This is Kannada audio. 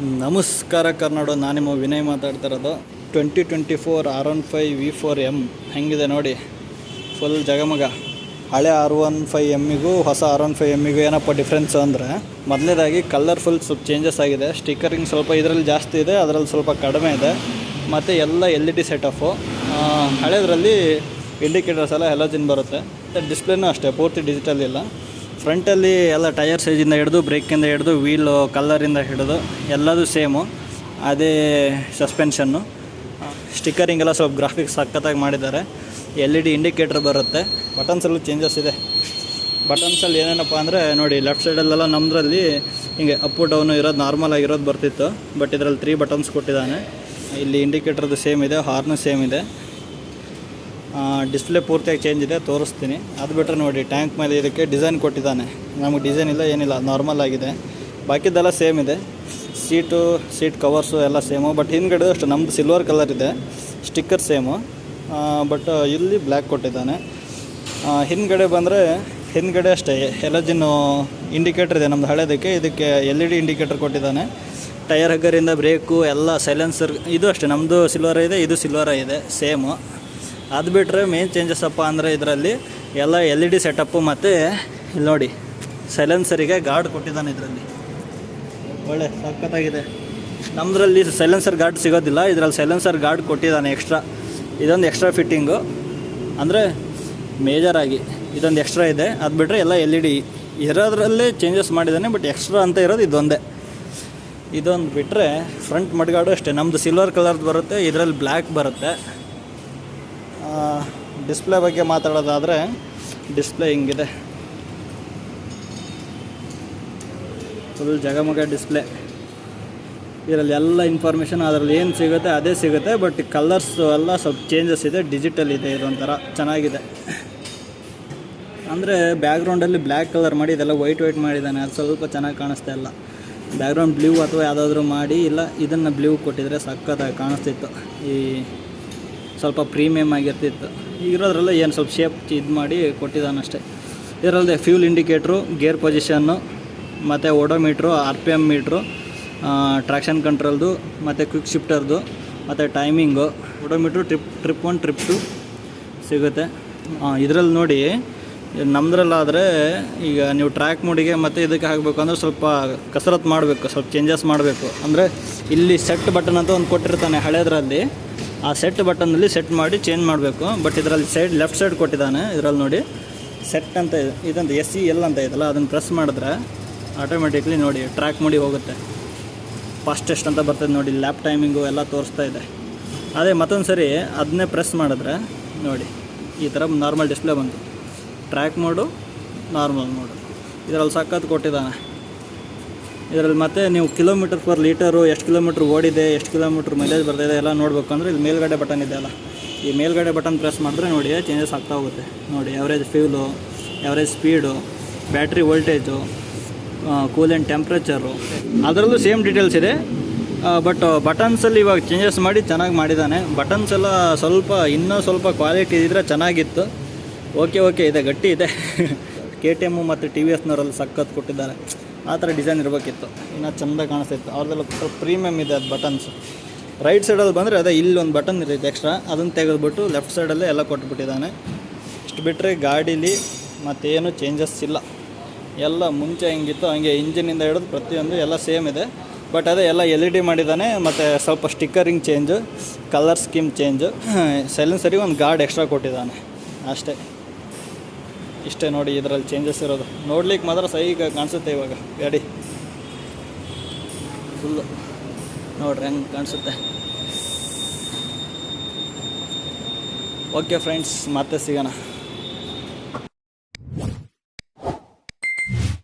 ನಮಸ್ಕಾರ ಕರ್ನಾಡು, ನಾನು ನಿಮ್ಮ ವಿನಯ್ ಮಾತಾಡ್ತಾ ಇರೋದು. Twenty twenty four R one five V four M ಹೆಂಗಿದೆ ನೋಡಿ? ಫುಲ್ ಜಗಮಗ. ಹಳೆ ಆರ್ ಒನ್ ಫೈವ್ ಎಮ್ಮಿಗೂ ಹೊಸ ಆರ್ ಒನ್ ಫೈ ಎಮ್ಮಿಗೂ ಏನಪ್ಪ ಡಿಫ್ರೆನ್ಸ್ ಅಂದರೆ, ಮೊದಲನೇದಾಗಿ ಕಲರ್ ಫುಲ್ ಸ್ವಲ್ಪ ಚೇಂಜಸ್ ಆಗಿದೆ. ಸ್ಟಿಕ್ಕರಿಂಗ್ ಸ್ವಲ್ಪ ಇದರಲ್ಲಿ ಜಾಸ್ತಿ ಇದೆ, ಅದರಲ್ಲಿ ಸ್ವಲ್ಪ ಕಡಿಮೆ ಇದೆ. ಮತ್ತು ಎಲ್ಲ ಎಲ್ ಇ ಡಿ ಸೆಟಫು ಹಳೆದರಲ್ಲಿ ಇಂಡಿಕೇಟರ್ಸ್ ಎಲ್ಲ ಹೆಲೋಜಿನ್ ಬರುತ್ತೆ. ಮತ್ತು ಡಿಸ್ಪ್ಲೇನೂ ಅಷ್ಟೇ, ಪೂರ್ತಿ ಡಿಜಿಟಲ್ ಇಲ್ಲ. ಫ್ರಂಟಲ್ಲಿ ಎಲ್ಲ ಟೈರ್ ಸೈಜಿಂದ ಹಿಡಿದು, ಬ್ರೇಕಿಂದ ಹಿಡಿದು ವೀಲು ಕಲ್ಲರಿಂದ ಹಿಡಿದು, ಎಲ್ಲದು ಸೇಮು ಅದೇ ಸಸ್ಪೆನ್ಷನ್ನು ಸ್ಟಿಕ್ಕರಿಂಗ್ ಎಲ್ಲ ಸ್ವಲ್ಪ ಗ್ರಾಫಿಕ್ಸ್ ಸಖತ್ತಾಗಿ ಮಾಡಿದ್ದಾರೆ. ಎಲ್ ಇ ಡಿ ಇಂಡಿಕೇಟ್ರ್ ಬರುತ್ತೆ. ಬಟನ್ಸಲ್ಲೂ ಚೇಂಜಸ್ ಇದೆ. ಬಟನ್ಸಲ್ಲಿ ಏನೇನಪ್ಪ ಅಂದರೆ, ನೋಡಿ ಲೆಫ್ಟ್ ಸೈಡಲ್ಲೆಲ್ಲ ನಮ್ಮದ್ರಲ್ಲಿ ಹಿಂಗೆ ಅಪ್ಪು ಡೌನು ಇರೋದು ನಾರ್ಮಲ್ ಆಗಿರೋದು ಬರ್ತಿತ್ತು. ಬಟ್ ಇದರಲ್ಲಿ ತ್ರೀ ಬಟನ್ಸ್ ಕೊಟ್ಟಿದ್ದಾನೆ. ಇಲ್ಲಿ ಇಂಡಿಕೇಟ್ರದ್ದು ಸೇಮ್ ಇದೆ ಹಾರ್ನು ಸೇಮ್ ಇದೆ. ಡಿಸ್ಪ್ಲೇ ಪೂರ್ತಿಯಾಗಿ ಚೇಂಜ್ ಇದೆ, ತೋರಿಸ್ತೀನಿ. ಅದು ಬಿಟ್ಟರೆ ನೋಡಿ ಟ್ಯಾಂಕ್ ಮೇಲೆ ಇದಕ್ಕೆ ಡಿಸೈನ್ ಕೊಟ್ಟಿದ್ದಾನೆ. ನಮಗೆ ಡಿಸೈನ್ ಇಲ್ಲ, ಏನಿಲ್ಲ ನಾರ್ಮಲ್ ಆಗಿದೆ. ಬಾಕಿದ್ದೆಲ್ಲ ಸೇಮ್ ಇದೆ. ಸೀಟು ಸೀಟ್ ಕವರ್ಸು ಎಲ್ಲ ಸೇಮು ಬಟ್ ಹಿಂದ್ಗಡೆ ಅಷ್ಟು ನಮ್ಮದು ಸಿಲ್ವರ್ ಕಲರ್ ಇದೆ. ಸ್ಟಿಕ್ಕರ್ ಸೇಮು ಬಟ್ ಇಲ್ಲಿ ಬ್ಲ್ಯಾಕ್ ಕೊಟ್ಟಿದ್ದಾನೆ. ಹಿಂದ್ಗಡೆ ಬಂದರೆ, ಹಿಂದ್ಗಡೆ ಅಷ್ಟೇ ಎಲಜಿನ್ನು ಇಂಡಿಕೇಟರ್ ಇದೆ ನಮ್ಮದು ಹಳೇದಕ್ಕೆ, ಇದಕ್ಕೆ ಎಲ್ ಇ ಡಿ ಇಂಡಿಕೇಟರ್ ಕೊಟ್ಟಿದ್ದಾನೆ ಟೈರ್ ಹಗ್ಗರಿಂದ ಬ್ರೇಕು ಎಲ್ಲ ಸೈಲೆನ್ಸರ್ ಇದು ಅಷ್ಟೇ ನಮ್ಮದು ಸಿಲ್ವರ ಇದೆ, ಇದು ಸಿಲ್ವರ ಇದೆ ಸೇಮು ಅದು ಬಿಟ್ಟರೆ ಮೇನ್ ಚೇಂಜಸ್ ಅಪ್ಪ ಅಂದರೆ ಇದರಲ್ಲಿ ಎಲ್ಲ ಎಲ್ ಇ ಡಿ ಸೆಟಪ್ಪು ಮತ್ತು ಇಲ್ಲಿ ನೋಡಿ ಸೈಲೆನ್ಸರಿಗೆ ಗಾರ್ಡ್ ಕೊಟ್ಟಿದ್ದಾನೆ ಇದರಲ್ಲಿ. ಒಳ್ಳೆ, ಸಖತ್ತಾಗಿದೆ. ನಮ್ಮದ್ರಲ್ಲಿ ಸೈಲೆನ್ಸರ್ ಗಾರ್ಡ್ ಸಿಗೋದಿಲ್ಲ, ಇದರಲ್ಲಿ ಸೈಲೆನ್ಸರ್ ಗಾರ್ಡ್ ಕೊಟ್ಟಿದ್ದಾನೆ ಎಕ್ಸ್ಟ್ರಾ ಇದೊಂದು ಎಕ್ಸ್ಟ್ರಾ ಫಿಟ್ಟಿಂಗು ಅಂದರೆ ಮೇಜರಾಗಿ ಇದೊಂದು ಎಕ್ಸ್ಟ್ರಾ ಇದೆ. ಅದು ಬಿಟ್ಟರೆ ಎಲ್ಲ ಎಲ್ ಇ ಡಿ ಇರೋದ್ರಲ್ಲೇ ಚೇಂಜಸ್ ಮಾಡಿದ್ದಾನೆ ಬಟ್ ಎಕ್ಸ್ಟ್ರಾ ಅಂತ ಇರೋದು ಇದೊಂದೇ. ಇದೊಂದು ಬಿಟ್ಟರೆ ಫ್ರಂಟ್ ಮಡ್ಗಾಡು ಅಷ್ಟೇ. ನಮ್ಮದು ಸಿಲ್ವರ್ ಕಲರ್ದು ಬರುತ್ತೆ, ಇದರಲ್ಲಿ ಬ್ಲ್ಯಾಕ್ ಬರುತ್ತೆ. ಡಿಸ್ಪ್ಲೇ ಬಗ್ಗೆ ಮಾತಾಡೋದಾದರೆ ಡಿಸ್ಪ್ಲೇ ಹಿಂಗಿದೆ. ಫುಲ್ ಜಗಮಗ ಡಿಸ್ಪ್ಲೇ. ಇದರಲ್ಲಿ ಎಲ್ಲ ಇನ್ಫಾರ್ಮೇಷನ್ ಅದರಲ್ಲಿ ಏನು ಸಿಗುತ್ತೆ ಅದೇ ಸಿಗುತ್ತೆ ಬಟ್ ಕಲರ್ಸ್ ಎಲ್ಲ ಸ್ವಲ್ಪ ಚೇಂಜಸ್ ಇದೆ ಡಿಜಿಟಲ್ ಇದೆ ಇದೊಂಥರ, ಚೆನ್ನಾಗಿದೆ. ಅಂದರೆ ಬ್ಯಾಕ್ಗ್ರೌಂಡಲ್ಲಿ ಬ್ಲ್ಯಾಕ್ ಕಲರ್ ಮಾಡಿ, ಇದೆಲ್ಲ ವೈಟ್ ವೈಟ್ ಮಾಡಿದ್ದಾನೆ, ಅದು ಸ್ವಲ್ಪ ಚೆನ್ನಾಗಿ ಕಾಣಿಸ್ತಾ ಇಲ್ಲ. ಬ್ಯಾಕ್ಗ್ರೌಂಡ್ ಬ್ಲೂ ಅಥವಾ ಯಾವುದಾದ್ರೂ ಮಾಡಿ, ಇಲ್ಲ, ಇದನ್ನು ಬ್ಲೂ ಕೊಟ್ಟಿದ್ರೆ ಸಖತ್ತಾಗಿ ಕಾಣಿಸ್ತಿತ್ತು ಈ ಸ್ವಲ್ಪ ಪ್ರೀಮಿಯಮ್ ಆಗಿರ್ತಿತ್ತು. ಇರೋದ್ರಲ್ಲ ಏನು ಸ್ವಲ್ಪ ಶೇಪ್ ಇದು ಮಾಡಿ ಕೊಟ್ಟಿದ್ದಾನಷ್ಟೇ ಇದರಲ್ಲದೆ ಫ್ಯೂಲ್ ಇಂಡಿಕೇಟ್ರು ಗೇರ್ ಪೊಸಿಷನ್ನು ಮತ್ತು odometer R P M meter traction ಕಂಟ್ರೋಲ್ದು ಮತ್ತು ಕ್ವಿಕ್ ಶಿಫ್ಟರ್ದು ಮತ್ತು timing odometer trip trip one trip two ಸಿಗುತ್ತೆ. ಇದರಲ್ಲಿ ನೋಡಿ ನಮ್ಮದ್ರಲ್ಲಾದರೆ ಈಗ ನೀವು ಟ್ರ್ಯಾಕ್ ಮೂಡಿಗೆ ಮತ್ತು ಇದಕ್ಕೆ ಹಾಕಬೇಕು ಅಂದರೆ ಸ್ವಲ್ಪ ಕಸರತ್ತು ಮಾಡಬೇಕು, ಸ್ವಲ್ಪ ಚೇಂಜಸ್ ಮಾಡಬೇಕು. ಅಂದರೆ ಇಲ್ಲಿ ಸೆಟ್ ಬಟನ್ ಅಂತ ಒಂದು ಕೊಟ್ಟಿರ್ತಾನೆ ಹಳೇದ್ರಲ್ಲಿ. ಆ ಸೆಟ್ ಬಟನ್ನಲ್ಲಿ ಸೆಟ್ ಮಾಡಿ ಚೇಂಜ್ ಮಾಡಬೇಕು. ಬಟ್ ಇದರಲ್ಲಿ ಸೈಡ್ ಲೆಫ್ಟ್ ಸೈಡ್ ಕೊಟ್ಟಿದ್ದಾನೆ ಇದರಲ್ಲಿ ನೋಡಿ. ಸೆಟ್ ಅಂತ ಇದೆ, ಇದಂತ ಎಸ್ ಸಿ ಎಲ್ ಅಂತ ಇದೆಯಲ್ಲ, ಅದನ್ನು ಪ್ರೆಸ್ ಮಾಡಿದ್ರೆ ಆಟೋಮೆಟಿಕ್ಲಿ ನೋಡಿ ಟ್ರ್ಯಾಕ್ ಮಾಡಿ ಹೋಗುತ್ತೆ. ಫಾಸ್ಟೆಸ್ಟ್ ಅಂತ ಬರ್ತದೆ ನೋಡಿ ಲ್ಯಾಪ್ ಟೈಮಿಂಗು ಎಲ್ಲ ತೋರಿಸ್ತಾ ಇದೆ. ಅದೇ ಮತ್ತೊಂದು ಸರಿ ಅದನ್ನೇ ಪ್ರೆಸ್ ಮಾಡಿದ್ರೆ ನೋಡಿ, ಈ ಥರ ನಾರ್ಮಲ್ ಡಿಸ್ಪ್ಲೇ ಬಂತು. Track mode normal mode. ಇದರಲ್ಲಿ ಸಖತ್ ಕೊಟ್ಟಿದ್ದಾನೆ. ಇದರಲ್ಲಿ ಮತ್ತೆ ನೀವು ಕಿಲೋಮೀಟರ್ ಪರ್ ಲೀಟರು ಎಷ್ಟು ಕಿಲೋಮೀಟ್ರ್ ಓಡಿದೆ, ಎಷ್ಟು ಕಿಲೋಮೀಟ್ರ್ ಮೈಲೇಜ್ ಬರ್ತಿದೆ ಎಲ್ಲ ನೋಡ್ಬೇಕು ಅಂದರೆ ಇಲ್ಲಿ ಮೇಲ್ಗಡೆ ಬಟನ್ ಇದೆ ಅಲ್ಲ. ಈ ಮೇಲ್ಗಡೆ ಬಟನ್ ಪ್ರೆಸ್ ಮಾಡಿದ್ರೆ ನೋಡಿ ಚೇಂಜಸ್ ಆಗ್ತಾ ಹೋಗುತ್ತೆ. ನೋಡಿ average fuel average speed battery voltage coolant temperature ಅದರಲ್ಲೂ ಸೇಮ್ ಡೀಟೇಲ್ಸ್ ಇದೆ. ಬಟ್ ಬಟನ್ಸಲ್ಲಿ ಇವಾಗ ಚೇಂಜಸ್ ಮಾಡಿ ಚೆನ್ನಾಗಿ ಮಾಡಿದ್ದಾನೆ ಬಟನ್ಸ್ ಎಲ್ಲ ಸ್ವಲ್ಪ, ಇನ್ನೂ ಸ್ವಲ್ಪ ಕ್ವಾಲಿಟಿ ಇದ್ದರೆ ಚೆನ್ನಾಗಿತ್ತು. ಓಕೆ ಓಕೆ ಇದೆ, ಗಟ್ಟಿ ಇದೆ. ಕೆ ಟಿ ಎಮ್ಮು ಮತ್ತು ಟಿ ವಿ ಎಸ್ನವರಲ್ಲಿ ಸಖತ್ ಕೊಟ್ಟಿದ್ದಾರೆ. ಆ ಥರ ಡಿಸೈನ್ ಇರಬೇಕಿತ್ತು. ಇನ್ನು ಚೆಂದ ಕಾಣಿಸ್ತಿತ್ತು. ಅವ್ರದ್ದೆಲ್ಲ ಸ್ವಲ್ಪ ಪ್ರೀಮಿಯಮ್ ಇದೆ ಅದು ಬಟನ್ಸ್ ರೈಟ್ ಸೈಡಲ್ಲಿ ಬಂದರೆ ಅದೇ ಇಲ್ಲಿ ಒಂದು ಬಟನ್ ಇರುತ್ತೆ ಎಕ್ಸ್ಟ್ರಾ ಅದನ್ನು ತೆಗೆದುಬಿಟ್ಟು ಲೆಫ್ಟ್ ಸೈಡಲ್ಲೇ ಎಲ್ಲ ಕೊಟ್ಬಿಟ್ಟಿದ್ದಾನೆ. ಇಷ್ಟು ಬಿಟ್ಟರೆ ಗಾಡೀಲಿ ಮತ್ತೇನು ಚೇಂಜಸ್ ಇಲ್ಲ. ಎಲ್ಲ ಮುಂಚೆ ಹೆಂಗಿತ್ತು. ಹಂಗೆ ಇಂಜಿನಿಂದ ಹಿಡಿದು ಪ್ರತಿಯೊಂದು ಎಲ್ಲ ಸೇಮ್ ಇದೆ. ಬಟ್ ಅದೇ ಎಲ್ಲ ಎಲ್ ಇ ಡಿ ಮಾಡಿದ್ದಾನೆ. ಮತ್ತು ಸ್ವಲ್ಪ stickering change colour scheme change ಸೈಲೆನ್ಸರಿಗೆ ಒಂದು ಗಾರ್ಡ್ ಎಕ್ಸ್ಟ್ರಾ ಕೊಟ್ಟಿದ್ದಾನೆ. ಅಷ್ಟೇ. ಇಷ್ಟೇ ನೋಡಿ ಇದರಲ್ಲಿ ಚೇಂಜಸ್ ಇರೋದು. ನೋಡ್ಲಿಕ್ಕೆ ಮಾತ್ರ ಸಹಿ ಕಾಣಿಸುತ್ತೆ ಇವಾಗ, ಗಾಡಿ. ಫುಲ್ಲು ನೋಡ್ರಿ ಹೆಂಗೆ ಕಾಣಿಸುತ್ತೆ. ಓಕೆ ಫ್ರೆಂಡ್ಸ್ ಮತ್ತೆ ಸಿಗೋಣ.